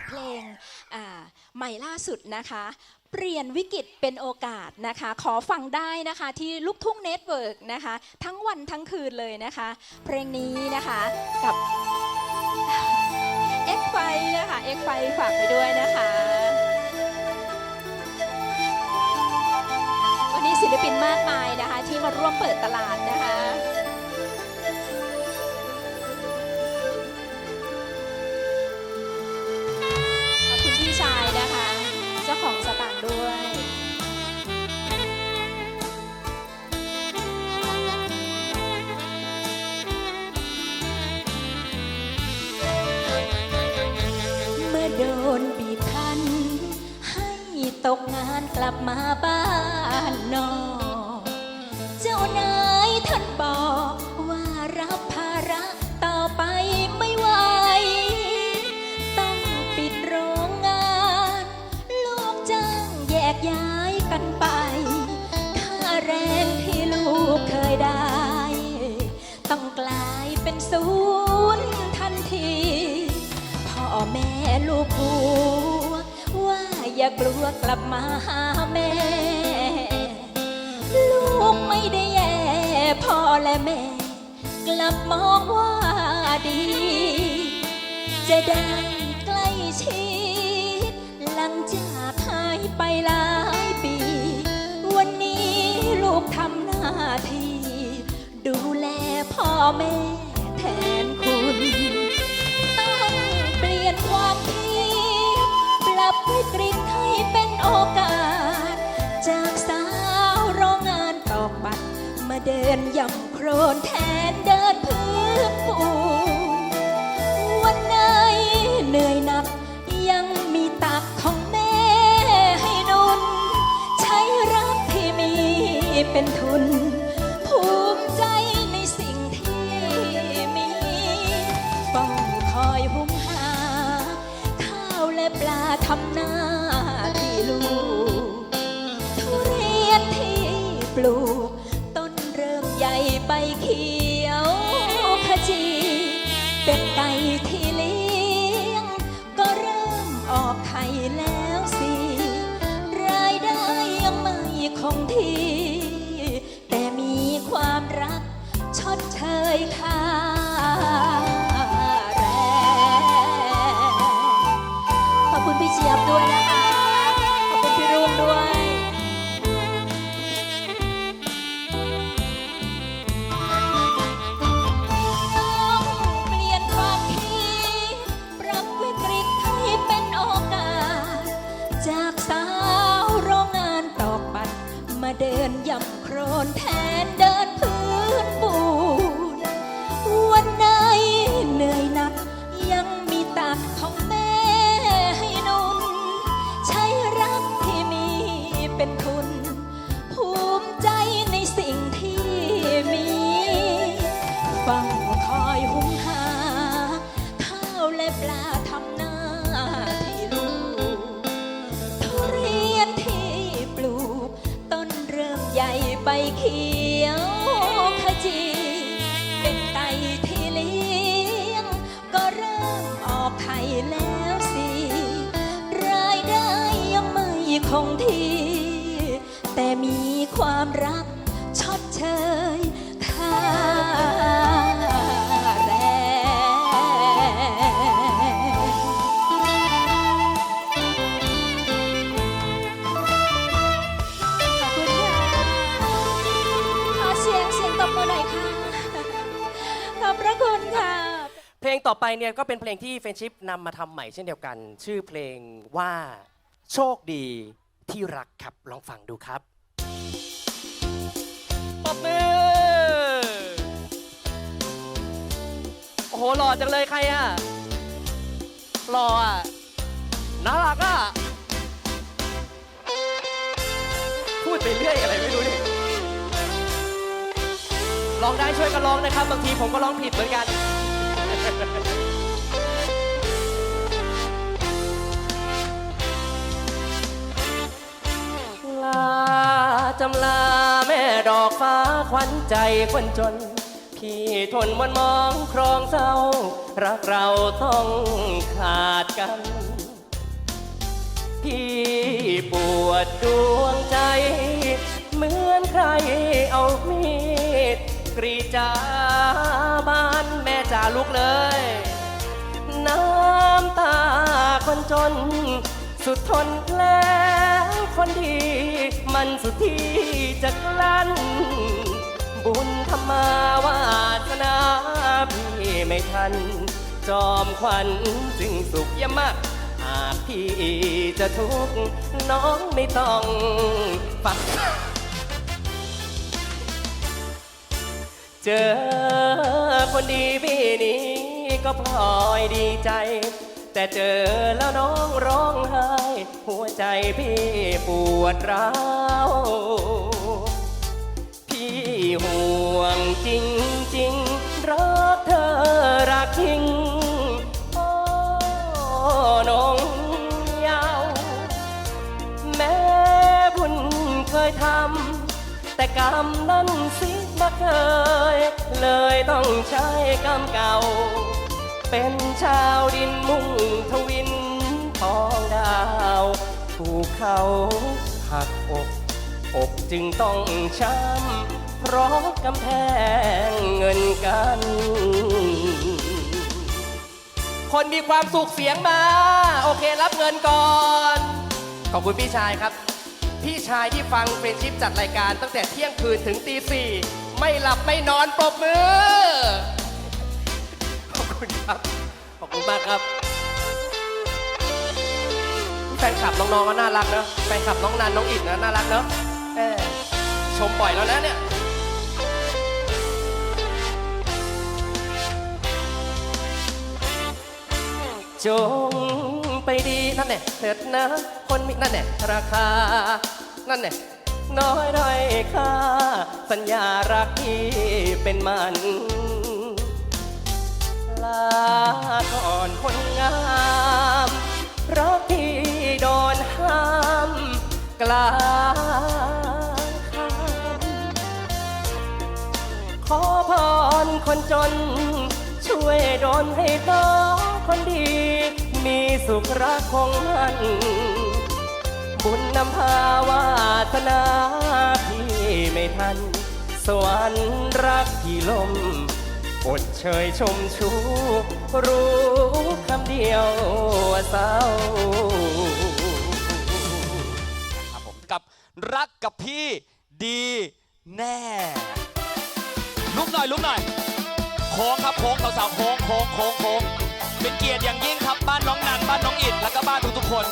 ทเพลงใหม่ล่าสุดนะคะ เปลี่ยนวิกฤตเป็นโอกาสนะคะ ขอฟังได้นะคะที่ลูกทุ่งเน็ตเวิร์กนะคะ ทั้งวันทั้งคืนเลยนะคะ เพลงนี้นะคะกับเอ็กไฟนะคะเอ็กไฟฝากไปด้วยนะคะ วันนี้ศิลปินมากมายนะคะ ที่มาร่วมเปิดตลาดนะคะ ตกงานกลับมาบ้านนอน อย่ากลัวกลับมาหาแม่ ลูกไม่ได้แย่พ่อและแม่ กลับมองว่าดี จะได้ใกล้ชิด หลังจากหายไปหลายปี วันนี้ลูกทำหน้าที่ ดูแลพ่อแม่แทนคุณต้องเปลี่ยนความคิดปรับวิกฤตให้เป็นโอกาส จากสาวโรงงานตอกบัตรมาเดินย่ำโครนแทนเดินพื้นปูนวันไหนเหนื่อยหนัก ยังมีตักของแม่ให้นุน ใช้รักที่มีเป็นทุน ภูมิใจในสิ่งที่มีเฝ้าคอยหุงหา ข้าวและปลาทำนา ลูกทุเรียนที่ปลูก ต้นเริ่มใหญ่ใบเขียวขจี เป็นไก่ที่เลี้ยง ก็เริ่มออกไข่แล้วสิ รายได้ยังไม่คงที่ ใหญ่ไปเขียวขจี เป็นไก่ที่เลี้ยง ก็เริ่มออกไข่แล้วสิ รายได้ยังไม่คงที่ แต่มีความรัก ไปเนี่ยก็เป็นเพลงที่เฟนชิพนำมาทำใหม่เช่นเดียวกัน ชื่อเพลงว่าโชคดีที่รักครับลองฟังดูครับปรบมือโอ้โหหล่อจังเลยใครอะหล่ออะน่ารักอะพูดไปเรื่อยอะไรไม่รู้เนี่ยลองได้ช่วยกันร้องนะครับบางทีผมก็ร้องผิดเหมือนกัน ลาจำลาแม่ดอกฟ้าขวัญใจคนจน พี่ทนมันมองครองเศร้า รักเราต้องขาดกัน พี่ปวดดวงใจ เหมือนใครเอามีด กรีจาบ้านแม่จ่าลุกเลย น้ำตาคนจน สุดทนแล้วคนดี มันสุดที่จะกลั้น บุญธรรมาวาสนาพี่ไม่ทัน จอมขวัญจึงสุขยามากหากพี่จะทุกข์น้องไม่ต้องฟัง เจอคนดีพี่นี้ก็พลอยดีใจ แต่เจอแล้วน้องร้องไห้ หัวใจพี่ปวดร้าวพี่ห่วงจริงจริงรักเธอรักจริงโอ้น้องยาวแม้บุญเคยทำแต่กรรมนั้นสิ เคย เลยต้องใช้กรรมเก่า เป็นชาวดินมุ่งทวินทองดาว ถูกเขาหักอก อกจึงต้องช้ำเพราะกำแพงเงินกัน คนมีความสุขเสียงมา โอเครับเงินก่อน ขอบคุณพี่ชายครับพี่ชายที่ฟังเฟรนชิปจัดรายการตั้งแต่เที่ยงคืนถึงตีสี่ ไม่หลับไม่นอนปรบมือ ขอบคุณครับ ขอบคุณมากครับแฟนคลับน้องๆก็น่ารักเนอะแฟนคลับน้องนันน้องอิดนะน่ารักเนอะเออชมบ่อยแล้วนะเนี่ยจงไปดีนั่นแน่เถิดนะ คนมีนั่นแน่ราคา นั่นแน่ น้อยด้อยค่า สัญญารักที่เป็นมัน ลาก่อนคนงามรักที่โดนห้าม กลางคันขอพรคนจน ช่วยดลให้น้องคนดี มีสุขรักคงมัน บุญนำพาวาสนาพี่ไม่ทัน สวรรค์รักที่ลมอดเชยชมชู รู้คำเดียวว่าเศร้าครับผมกับรักกับพี่ดีแน่ ลุกหน่อยลุกหน่อยโค้งครับโค้งสาวๆโค้งโค้งโค้งโค้งเป็นเกียรติอย่างยิ่งครับบ้านน้องนันบ้านน้องอิดแล้วก็บ้านทุกๆคน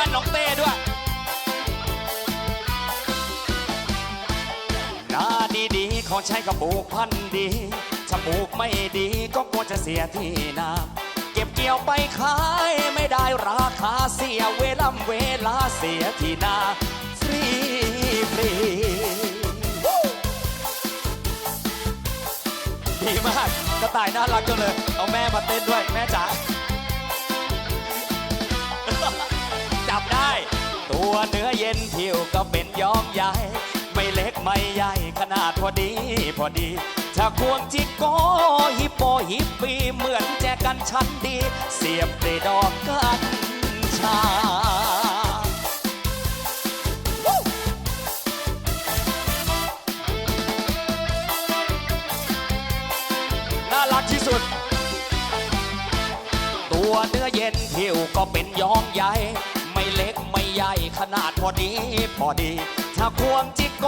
บ้านน้องเต้ด้วย หน้าดีๆขอใช้กระปุกพันดีจมูกไม่ดีก็กลัวจะเสียที่นาเก็บเกี่ยวไปขายไม่ได้ราคาเสียเวลาเวลาเสียที่นาฟรีฟรีดีมากกระต่ายน่ารักจังเลย เอาแม่มาเต้นด้วยแม่จ๋า ตัวเนื้อเย็นผิวก็เป็นย้อมใหญ่ ไม่เล็กไม่ใหญ่ขนาดพอดีพอดีถ้าควงจิกโกฮิปโปฮิปปีเหมือนแจกันชั้นดี เสียบในดอกกันชาน่ารักที่สุด ตัวเนื้อเย็นผิวก็เป็นย้อมใหญ่ ใหญ่ขนาดพอดีพอดี ถ้าควงจิกโก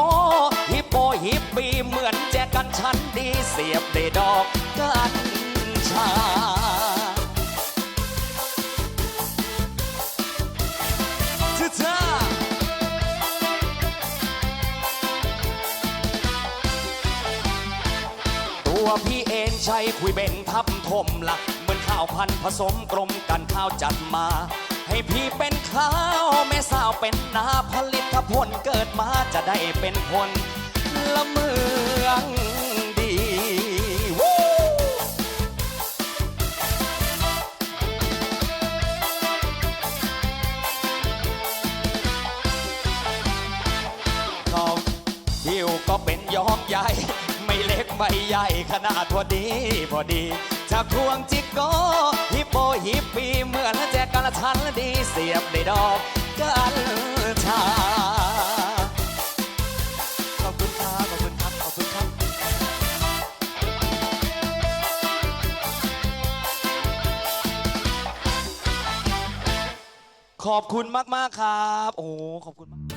ฮิปโปฮิปปีเหมือนแจกันชั้นดีเสียบในดอกกันชาตัวพี่เองใช้คุยเบนทับทมละเหมือนข้าวพันผสมกลมกันข้าวจัดมา ให้พี่เป็นข้าวแม่สาวเป็นนาผลิตผลเกิดมาจะได้เป็นผลละเมืองดีเขาหิวก็เป็นยอมใหญ่ ใหญ่ขนาดพอดีพอดีถ้าควงจิกโกฮิปโปฮิปปีเหมือนแจกกันฉันละดีเสียบในดอกกัญชาขอบคุณครับขอบคุณครับขอบคุณครับขอบคุณมาก ๆ ครับ โอ้ขอบคุณมาก